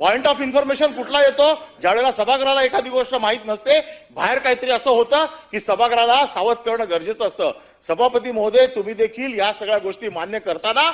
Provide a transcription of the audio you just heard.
Point of information कुठला येतो? ज्यावेळेला सभागृहाला एखादी गोष्ट माहीत नसते बाहेर काहीतरी असं होतं की सभागृहाला सावध करणं गरजेचं असतं. सभापती महोदय तुम्ही देखील या सगळ्या गोष्टी मान्य करताना